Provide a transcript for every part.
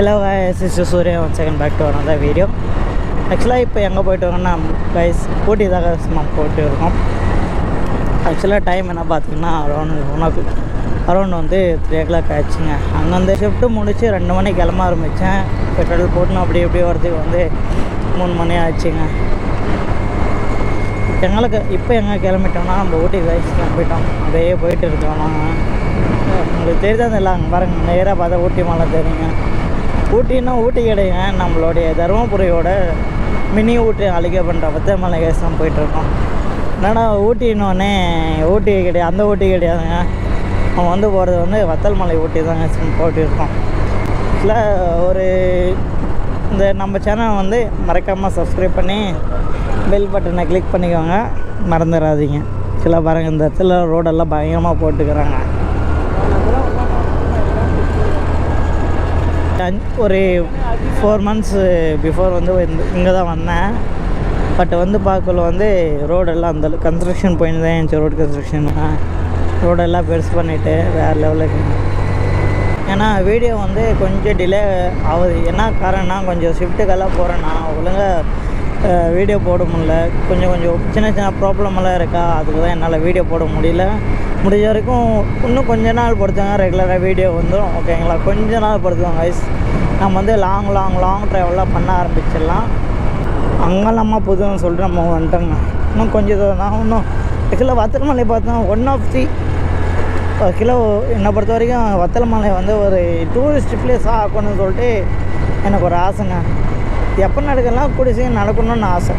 Hello sister Surya one second back to another video ஆக்சுவலாக இப்போ எங்கே போயிட்டு இருக்கோம்னா கைஸ் ஊட்டி தான் நம்ம போயிட்டு இருக்கோம். ஆக்சுவலாக டைம் என்ன பார்த்தீங்கன்னா அரௌண்ட் ஒன் ஓ அரௌண்ட் வந்து த்ரீ ஓ கிளாக் ஆச்சுங்க. அங்கே வந்து ஷிஃப்ட்டு முடிச்சு ரெண்டு மணிக்கு கிளம்ப ஆரம்பித்தேன் பெட்ரோல் போட்டுன்னு அப்படி இப்படி வரதுக்கு வந்து மூணு மணி ஆச்சுங்க. எங்களுக்கு இப்போ எங்கே கிளம்பிட்டோம்னா நம்ம ஊட்டி கைஸ் கிளம்பிட்டோம். அப்படியே போயிட்டு இருக்கோம் நாங்கள் உங்களுக்கு தெரியாத இல்லை அங்கே பாருங்கள் நேராக பார்த்தா ஊட்டி மலை தெரியுங்க. ஊட்டின்னா ஊட்டி கிடையாது. நம்மளுடைய தருமபுரியோட மினி ஊட்டி அழைக்கப்படுற பத்திரமலை கேஸ் தான் போயிட்டுருக்கோம். என்னடா ஊட்டின்னொடனே ஊட்டி கிடையாது அந்த ஊட்டி கிடையாதுங்க. நம்ம வந்து போகிறது வந்து வத்தல்மலை ஊட்டி தாங்க போட்டிருக்கோம். இல்லை ஒரு இந்த நம்ம சேனல் வந்து மறக்காமல் சப்ஸ்கிரைப் பண்ணி பெல் பட்டனை கிளிக் பண்ணிக்கோங்க. மறந்துடாதீங்க. சில பாருங்கள் இந்த இடத்துல ரோடெல்லாம் பயங்கரமாக போட்டுக்கிறாங்க. ஒரு ஃபோர் மந்த்ஸு பிஃபோர் வந்து இங்கே தான் வந்தேன். பட் வந்து பார்க்கல வந்து ரோடெல்லாம் அந்த கன்ஸ்ட்ரக்ஷன் போயின்னு தான் இருந்துச்சு ரோடு கன்ஸ்ட்ரக்ஷன் ரோடெல்லாம் பெருசு பண்ணிவிட்டு வேறு லெவலுக்கு ஏன்னா வீடியோ வந்து கொஞ்சம் டிலே ஆகுது. என்ன காரணம்னா கொஞ்சம் ஷிஃப்ட்டுக்கெல்லாம் போகிறேன்னா ஒழுங்காக வீடியோ போட முடியல. கொஞ்சம் கொஞ்சம் சின்ன சின்ன ப்ராப்ளமெல்லாம் இருக்கா? அதுக்கு தான் என்னால் வீடியோ போட முடியல. முடிஞ்ச வரைக்கும் இன்னும் கொஞ்ச நாள் பொறுத்தவங்க ரெகுலராக வீடியோ வந்துடும் ஓகேங்களா கொஞ்ச நாள் பொறுத்துவாங்க ஐஸ் நம்ம வந்து லாங் லாங் லாங் ட்ராவல்லாம் பண்ண ஆரம்பிச்சிடலாம். அங்கெல்லாமா புதுன்னு சொல்லிட்டு நம்ம வந்துட்டோங்க. இன்னும் கொஞ்சம் தூரம் தான் இன்னும் ஆக்சுவலாக வத்தலமலை பார்த்தோம் ஒன் ஆஃப் தி கிலோ என்னை பொறுத்த வரைக்கும் வத்தலமலை வந்து ஒரு டூரிஸ்ட் பிளேஸாக ஆக்கணும்னு சொல்லிட்டு எனக்கு ஒரு ஆசைங்க. எப்போ நடக்கலாம் கூடிய சீக்கிரம் நடக்கணும்னு ஆசை.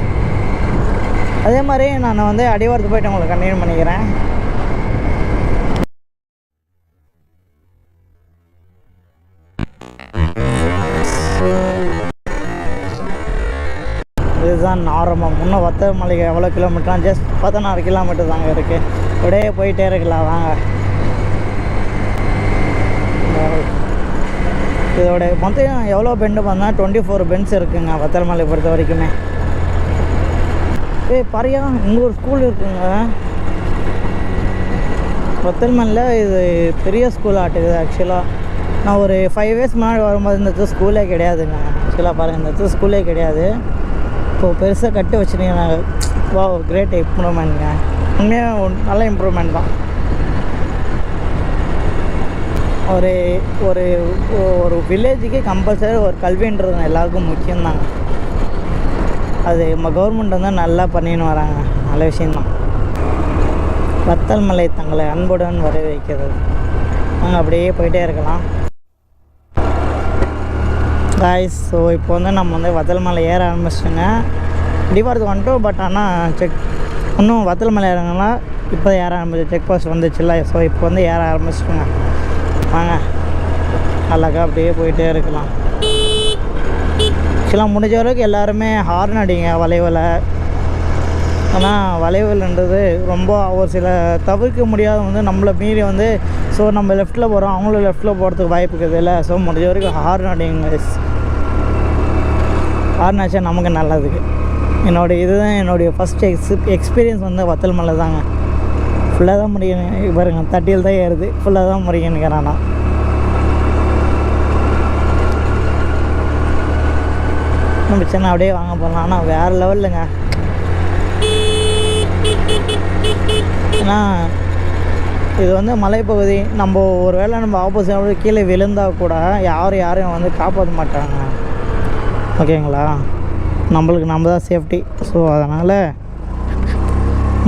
அதே மாதிரி நான் வந்து அடிவாரத்து போயிட்டு உங்களுக்கு கண்டினியூ பண்ணிக்கிறேன். இதுதான் ஆரம்பம் இன்னும் வத்தமலைக்கு எவ்வளோ கிலோமீட்டர் ஜஸ்ட் பதினாறு கிலோமீட்டர் தாங்க இருக்குது அப்படியே போயிட்டே இருக்கலாம். வாங்க. இதோட மொத்தம் எவ்வளோ பெண்டு பார்த்தா டுவெண்ட்டி ஃபோர் பென்ஸ் இருக்குங்க வத்தலமலை பொறுத்த வரைக்குமே. ஏய் பாரியா இங்கே ஒரு ஸ்கூல் இருக்குங்க. வத்தல்மலையில் இது பெரிய ஸ்கூல் ஆட்டுக்குது ஆக்சுவலாக நான் ஒரு ஃபைவ் இயர்ஸ் முன்னாடி வரும்போது இந்த ஸ்கூலே கிடையாதுங்க. ஆக்சுவலாக பாருங்கள் இந்த இடத்துல ஸ்கூலே கிடையாது. இப்போது பெருசாக கட்டி வச்சுருக்கீங்க வா கிரேட் இம்ப்ரூவ்மெண்ட்ங்க உண்மையாக நல்ல இம்ப்ரூவ்மெண்ட் தான். ஒரு ஒரு ஒரு வில்லேஜுக்கு கம்பல்சரி ஒரு கல்வின்றது எல்லாருக்கும் முக்கியம்தாங்க அது நம்ம கவர்மெண்ட் வந்து நல்லா பண்ணின்னு வராங்க. நல்ல விஷயந்தான் வத்தல் மலை தங்களை அன்புடன் வரவேற்கிறது. நாங்கள் அப்படியே போயிட்டே இருக்கலாம். காய்ஸ் ஸோ இப்போ வந்து நம்ம வந்து வத்தல் மலை ஏற ஆரம்பிச்சிட்டோங்க. டிவாரத்துக்கு வந்துட்டோம் பட் ஆனால் செக் இன்னும் வத்தல் மலை இறங்கலாம் இப்போ ஏற ஆரம்பிச்சு செக் போஸ்ட் வந்துச்சுல்ல. ஸோ இப்போ வந்து ஏற ஆரம்பிச்சிட்டோங்க. வாங்க. அழகா அப்படியே போயிட்டே இருக்கலாம். ஆக்சுவலாக முடிஞ்ச வரைக்கும் எல்லாருமே ஹார்ன் அடிங்க வளைவில். ஆனால் வளைவுன்றது ரொம்ப ஒரு சில தவிர்க்க முடியாத வந்து நம்மளை மீறி வந்து ஸோ நம்ம லெஃப்ட்டில் போகிறோம் அவங்களும் லெஃப்ட்டில் போகிறதுக்கு வாய்ப்பு இருக்குது இல்லை. ஸோ முடிஞ்ச வரைக்கும் ஹார்ன் அடிங்க ஹார்ன் நமக்கு நல்லதுக்கு என்னோடய இதுதான் என்னுடைய ஃபஸ்ட் எக்ஸ் எக்ஸ்பீரியன்ஸ் வந்து வத்தல் மலை தாங்க. ஃபுல்லாக தான் முடியும் பாருங்க தட்டியில் தான் ஏறுது. ஃபுல்லாக தான் முடியுங்கிறேன் நான். நம்ம சின்ன அப்படியே வாங்க போகலாம் ஆனால் வேறு லெவலுங்க ஏன்னா இது வந்து மலைப்பகுதி. நம்ம ஒரு வேளை நம்ம ஆப்போசிட் கீழே விழுந்தால் கூட யாரும் யாரையும் வந்து காப்பாற்ற மாட்டாங்க. ஓகேங்களா? நம்மளுக்கு நம்ம தான் சேஃப்டி ஸோ அதனால்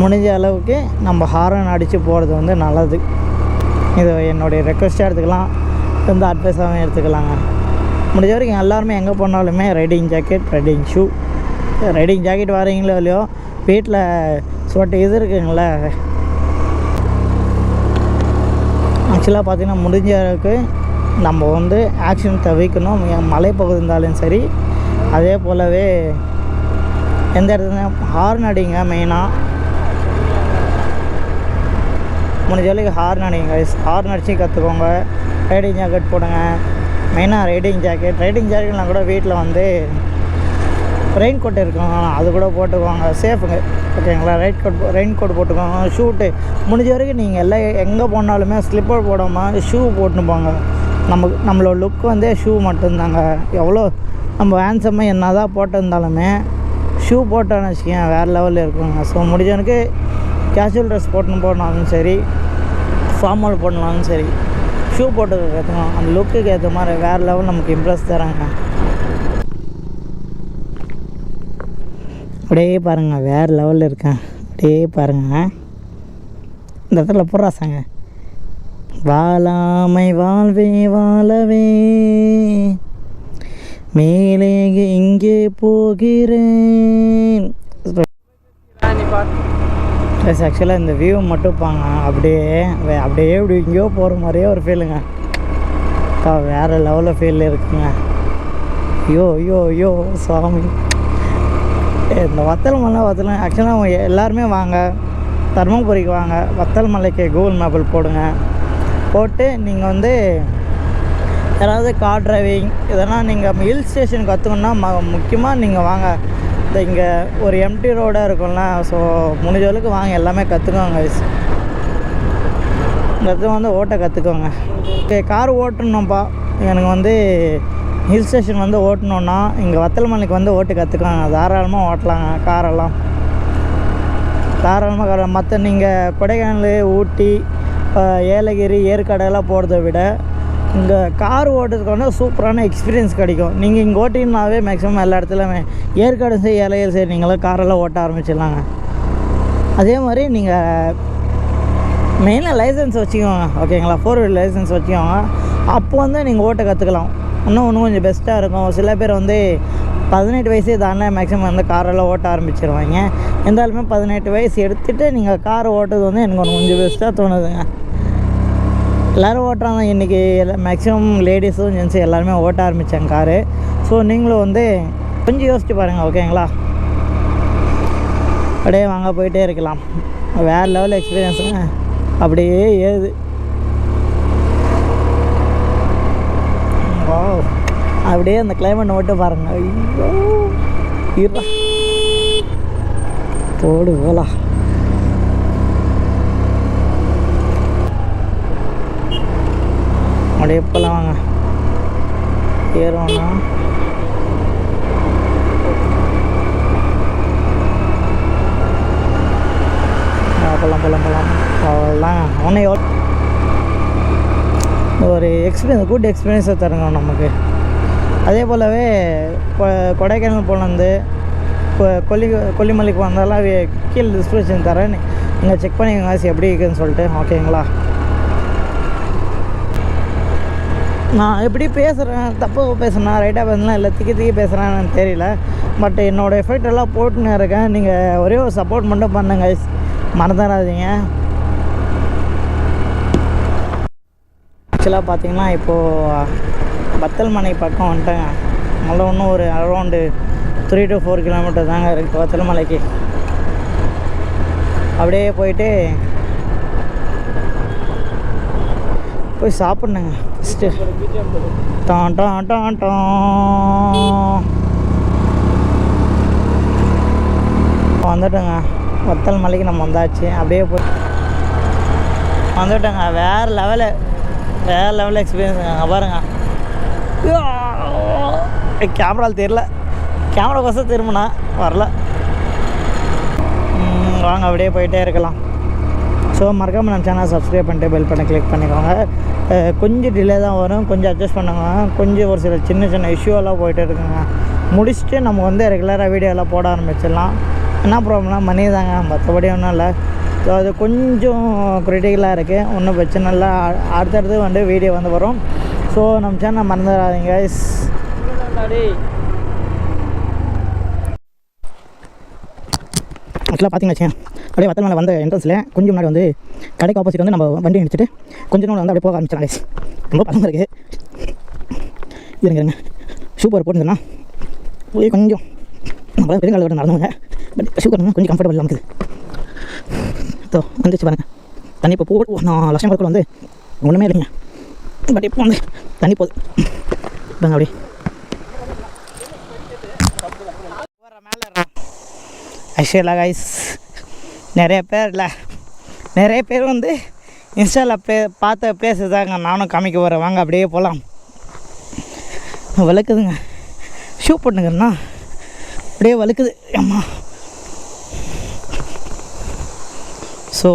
முடிஞ்ச அளவுக்கு நம்ம ஹாரன் அடித்து போகிறது வந்து நல்லது. இது என்னுடைய ரெக்வஸ்ட்டாக எடுத்துக்கலாம். எந்த அட்வைஸாகவும் எடுத்துக்கலாங்க. முடிஞ்ச வரைக்கும் எல்லாருமே எங்கே போனாலுமே riding jacket riding shoe riding jacket வரீங்களோ இல்லையோ வீட்டில் சொட்டு இது இருக்குங்களே. ஆக்சுவலாக பார்த்திங்கன்னா முடிஞ்ச அளவுக்கு நம்ம வந்து ஆக்சிடென்ட் தவிர்க்கணும். மலைப்பகுதி இருந்தாலும் சரி அதே போலவே எந்த இடத்துல ஹார்ன் அடிங்க மெயினாக முடிஞ்ச வரைக்கும் ஹார்ன் அடிங்க ஹார்ன் அடித்து கற்றுக்கோங்க ரைடிங் ஜாக்கெட் போடுங்க. மெயினாக ரைடிங் ஜாக்கெட் ரைடிங் ஜாக்கெட்லாம் கூட வீட்டில் வந்து ரெயின் கோட் இருக்கும். அது கூட போட்டுக்கோங்க. சேஃபுங்க ஓகேங்களா ரெயின் கோட் ரெயின் கோட் போட்டுக்கோங்க. ஷூட்டு முடிஞ்ச வரைக்கும் நீங்கள் எல்லாம் எங்கே போனாலுமே ஸ்லிப்பர் போடாமல் ஷூ போட்டுன்னு போங்க. நமக்கு நம்மளோட லுக் வந்து ஷூ மட்டும்தாங்க. எவ்வளோ நம்ம ஹேண்ட்ஸமாக என்ன தான் போட்டிருந்தாலுமே ஷூ போட்டோன்னு வச்சுக்கேன் வேறு லெவலில் இருக்குங்க. ஸோ முடிஞ்சவனுக்கு கேஷுவல் ட்ரெஸ் போட்டுன்னு போனாலும் சரி ஃபார்மல் போடனாலும் சரி ஷூ போட்டு கற்றுக்கணும் அந்த லுக்குக்கு ஏற்ற மாதிரி வேறு லெவல் நமக்கு இம்ப்ரெஸ் தராங்க. அப்படியே பாருங்கள் வேறு லெவலில் இருக்கேன். அப்படியே பாருங்கள் இந்த இடத்துல புறாசாங்க வாழாமை வாழ்வே வாழவே. மேலே இங்கே போகிறேன். எஸ் ஆக்சுவலாக இந்த வியூ மட்டும் பாங்க அப்படியே அப்படியே இப்படி எங்கேயோ போகிற மாதிரியே ஒரு ஃபீலுங்க வேறு லெவலில் ஃபீல் இருக்குங்க. ஐயோ ஐயோ ஐயோ சாமி. இந்த வத்தல் மலை வத்தல் ஆக்சுவலாக எல்லாருமே வாங்க. தருமபுரிக்கு வாங்க. வத்தல் மலைக்கு கூகுள் மேப்பில் போடுங்க. போட்டு நீங்கள் வந்து யாராவது கார் டிரைவிங் இதெல்லாம் நீங்கள் ஹில் ஸ்டேஷன் கற்றுக்கணுன்னா ம முக்கியமாக நீங்கள் வாங்க. இந்த இங்கே ஒரு எம்டி ரோடாக இருக்கும்ல ஸோ முடிஞ்ச அளவுக்கு வாங்க எல்லாமே கற்றுக்கோங்க இந்த இடத்துல வந்து ஓட்ட கற்றுக்கோங்க ஓகே கார் ஓட்டணும்ப்பா. எனக்கு வந்து ஹில் ஸ்டேஷன் வந்து ஓட்டணுன்னா இங்கே வத்தல்மலைக்கு வந்து ஓட்டு கற்றுக்கோங்க தாராளமாக ஓட்டலாங்க காரெல்லாம் தாராளமாக மற்ற நீங்கள் கொடைக்கானல் ஊட்டி ஏலகிரி ஏற்காடெல்லாம் போகிறத விட இங்கே கார் ஓட்டுறதுக்கு வந்து சூப்பரான எக்ஸ்பீரியன்ஸ் கிடைக்கும். நீங்கள் இங்கே ஓட்டிங்கனாவே மேக்ஸிமம் எல்லா இடத்துலையுமே ஏற்காடு சரி ஏலகிரி சரி நீங்களாம் காரெல்லாம் ஓட்ட ஆரம்பிச்சிடலாங்க. அதே மாதிரி நீங்கள் மெயினாக லைசன்ஸ் வச்சுக்கோங்க. ஓகேங்களா ஃபோர் வீலர் லைசன்ஸ் வச்சுக்கோங்க. அப்போ வந்து நீங்கள் ஓட்ட கற்றுக்கலாம் இன்னும் ஒன்றும் கொஞ்சம் பெஸ்ட்டாக இருக்கும். சில பேர் வந்து பதினெட்டு வயசே தானே மேக்ஸிமம் வந்து காரெல்லாம் ஓட்ட ஆரம்பிச்சிருவாங்க. இருந்தாலுமே பதினெட்டு வயசு எடுத்துகிட்டு நீங்கள் கார் ஓட்டுறது வந்து எனக்கு ஒன்று கொஞ்சம் பெஸ்ட்டாக தோணுதுங்க. எல்லோரும் ஓட்டுறாங்க. இன்றைக்கி மேக்ஸிமம் லேடிஸும் ஜென்ஸும் எல்லாருமே ஓட்ட ஆரம்பித்தாங்க காரு ஸோ நீங்களும் வந்து கொஞ்சம் யோசிச்சு பாருங்கள் ஓகேங்களா அப்படியே வாங்க போயிட்டே இருக்கலாம். வேறு லெவல் எக்ஸ்பீரியன்ஸுங்க அப்படியே ஏது அப்படியே அந்த கிளைமேட் மட்டும் பாருங்க. ஐயோ. போடு போலா அப்படியே போகலாம் வாங்க. ஏறுவோம்னா. போகலாம் போகலாம் போகலாம் அவ்வளோதான் அவனே எவ்வளோ ஒரு எக்ஸ்பீரியன்ஸ் குட் எக்ஸ்பீரியன்ஸை தருங்க நமக்கு. அதே போலவே கொ- கொடைக்கானல் போனது இப்போ கொல்லி கொல்லிமலைக்கு வந்தாலும் கீழே டிஸ்கிரிப்ஷன் தரேன். நீங்கள் செக் பண்ணிக்கோங்க எப்படி இருக்குதுன்னு சொல்லிட்டு ஓகேங்களா நான் எப்படி பேசுகிறேன் தப்பு பேசுனா ரைட்டாக பேசுனா இல்லை திக்கி திக்கி பேசுகிறேன்னு தெரியல. பட் என்னோடய எஃபெக்ட் எல்லாம் போட்டுன்னு இருக்கேன். நீங்கள் ஒரே ஒரு சப்போர்ட் மட்டும் பண்ணுங்க மறந்துடாதீங்க. ஆக்சுவலாக பார்த்தீங்கன்னா இப்போது பத்தல்மனை பக்கம் வந்துட்டேங்க. நல்ல ஒன்றும் ஒரு around three to four kilometre தாங்க இருக்குது பத்தல்மலைக்கு அப்படியே போயிட்டு போய் சாப்பிட்ணுங்க. டான் டான் டான் டான் வந்துட்டோங்க. ஒத்தல் மலைக்கு நம்ம வந்தாச்சு. அப்படியே போய் வந்துட்டோங்க. வேறு லெவலு வேறு லெவல் எக்ஸ்பீரியன்ஸுங்க பாருங்க. கேமராவில் தெரில கேமரா கோசம் திரும்பினா வரல. வாங்க அப்படியே போயிட்டே இருக்கலாம். ஸோ மறக்காமல் நம்ம சேனல் சப்ஸ்கிரைப் பண்ணிட்டு பெல் பண்ணி கிளிக் பண்ணிக்கோங்க. கொஞ்சம் டிலே தான் வரும். கொஞ்சம் அட்ஜஸ்ட் பண்ணுங்க. கொஞ்சம் ஒரு சில சின்ன சின்ன இஷ்யூவெல்லாம் போயிட்டு இருக்குங்க. முடிச்சுட்டு நம்ம வந்து ரெகுலராக வீடியோலாம் போட ஆரம்பிச்சிடலாம். என்ன ப்ராப்ளம்னா மணி தாங்க. மற்றபடி ஒன்றும் இல்லை. ஸோ அது கொஞ்சம் க்ரிட்டிக்கலாக இருக்குது ஒன்றும் பிரச்சனை இல்லை. அ- அடுத்தடுத்து வந்து வீடியோ வந்து வரும். ஸோ நம்ம சேனல் மறந்துடாதீங்க ஆக்சுவலாக பார்த்தீங்கன்னு வச்சேன் அப்படியே வத்தல் மேலே வந்த என்ட்ரன்ஸில் கொஞ்சம் முன்னாடி வந்து கடைக்கு ஆப்போசிட் வந்து நம்ம வண்டி நினச்சிட்டு கொஞ்சம் நாள் வந்து அப்படியே போக ஆரம்பிச்சிடலாம் ரொம்ப பழமாக இருக்குது இருங்க இருங்க. சூப்பர் போட்டுருந்தேன்னா போய் கொஞ்சம் நம்மளால் பெருங்கால விட நடந்தவங்க பட் சூப்பர் கொஞ்சம் கம்ஃபர்டபுள் நமக்கு ஸோ வந்துச்சு பாருங்க. தண்ணி இப்போ போ நான் லட்சம் பக்கத்தில் வந்து ஒன்றுமே இல்லைங்க. பட் இப்போ வந்து தண்ணி போகுது பாருங்க அப்படியே. ஆக்சுவலாக கைஸ் நிறைய பேர் இல்லை. நிறைய பேர் வந்து இன்ஸ்டாவில் ப்ளே பார்த்த பிளேஸு தாங்க நானும் காமிக்க போகிறேன் வாங்க அப்படியே போகலாம் வலுக்குதுங்க ஷூ பண்ணுங்கண்ணா. அப்படியே வலுக்குது அம்மா. ஸோ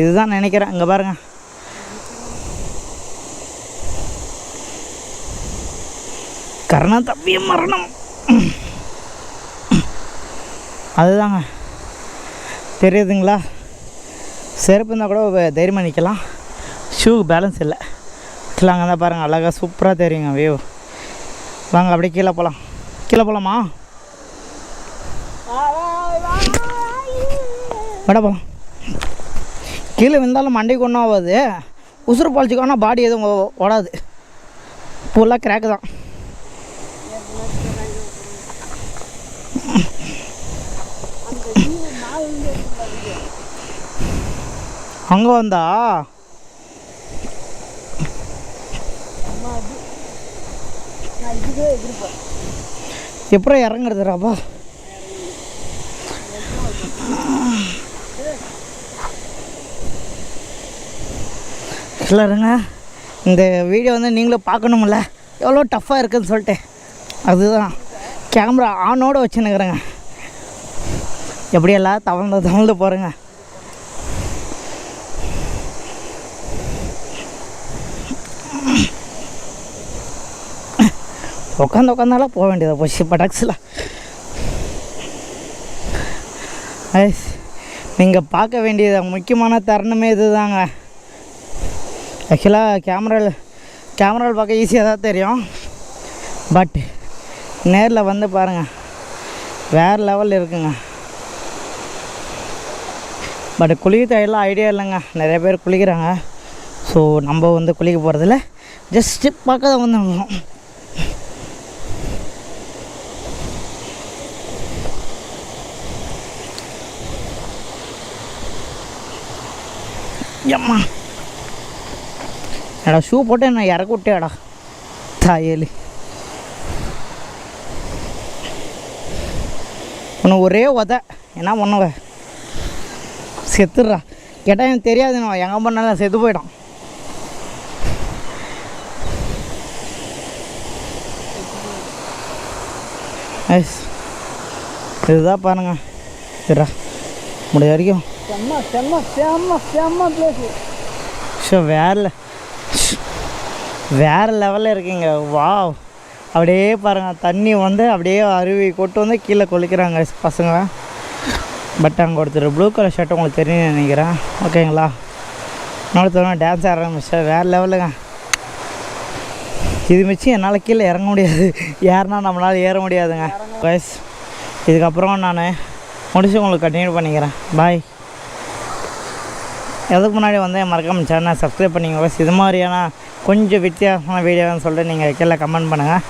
இதுதான் நினைக்கிறேன். இங்கே பாருங்கள் கரணம் தப்பிய மரணம். அதுதாங்க. தெரியுதுங்களா? செருப்பு இருந்தால் கூட தைரியமாக நிற்கலாம் ஷூ பேலன்ஸ் இல்லை. கீழே அங்கே தான் பாருங்கள் அழகாக சூப்பராக தெரியுங்க வியூ வாங்க அப்படியே கீழே போகலாம் கீழே போகலாமா வட போகலாம் கீழே விழுந்தாலும் மண்டைக்கு ஒன்றும் ஆகாது உசுறு பாலிச்சிக்கோனா பாடி எதுவும் ஓடாது. ஃபுல்லாக கிராக்கு தான். அங்கே வந்தா? எப்படி இறங்குறதுடாப்பா இல்லைங்க இந்த வீடியோ வந்து நீங்களும் பார்க்கணும்ல. எவ்வளோ டஃப்பாக இருக்குன்னு சொல்லிட்டு. அதுதான். கேமரா ஆனோடு வச்சுன்னுக்குறேங்க எப்படியெல்லாம் தவழ்ந்து தவழ்ந்து போகிறேங்க உட்காந்து உட்காந்தாலும் போக வேண்டியதாக போச்சு படக்ஸில் ஐஸ் நீங்கள் பார்க்க வேண்டியது முக்கியமான தருணமே இதுதாங்க. ஆக்சுவலாக கேமராவில் கேமராவில் பார்க்க ஈஸியாக தான் தெரியும். பட் நேரில் வந்து பாருங்கள் வேறு லெவல் இருக்குங்க. பட் குளிக்க ஐடியா இல்லைங்க. நிறைய பேர் குளிக்கிறாங்க. ஸோ நம்ம வந்து குளிக்க போகிறதில்ல ஜஸ்ட்டு பார்க்க தான் வந்து எம்மா. எடா ஷூ போட்டு என்ன இறக்க விட்டேடா தாயலி. உன்னை ஒரே உத என்ன பண்ணுவ? செத்துடுறா. கேட்டால் எனக்கு தெரியாது எங்கே பண்ணாலும் செத்து போயிடும் இதுதான் பாருங்க. சரிடா முடிய வரைக்கும். செம்ம செம்ம செம்ம செம்ம பிளேஸு ஷோ வேற வேறு லெவலில் இருக்கீங்க. வாவ். அப்படியே பாருங்கள் தண்ணி வந்து அப்படியே அருவி கொட்டு வந்து கீழே கொளிக்கிறாங்க பசங்க. பட் அங்கே ஒருத்தர் ப்ளூ கலர் ஷர்ட் உங்களுக்கு தெரியும் நினைக்கிறேன். ஓகேங்களா? இன்னொருத்தவங்க டான்ஸ் ஆட வேறு லெவலுங்க இது மிச்சம் என்னால் கீழே இறங்க முடியாது. ஏறினா நம்மளால் ஏற முடியாதுங்க. வயஸ் இதுக்கப்புறம் நான் முடிச்சு உங்களுக்கு கண்டினியூ பண்ணிக்கிறேன். பாய் அதுக்கு முன்னாடி வந்து மறக்காம சேனலை சப்ஸ்கிரைப் பண்ணிங்க இது மாதிரியான கொஞ்சம் வித்தியாசமான வீடியோன்னு சொல்லிட்டு நீங்கள் கீழே கமெண்ட் பண்ணுங்கள்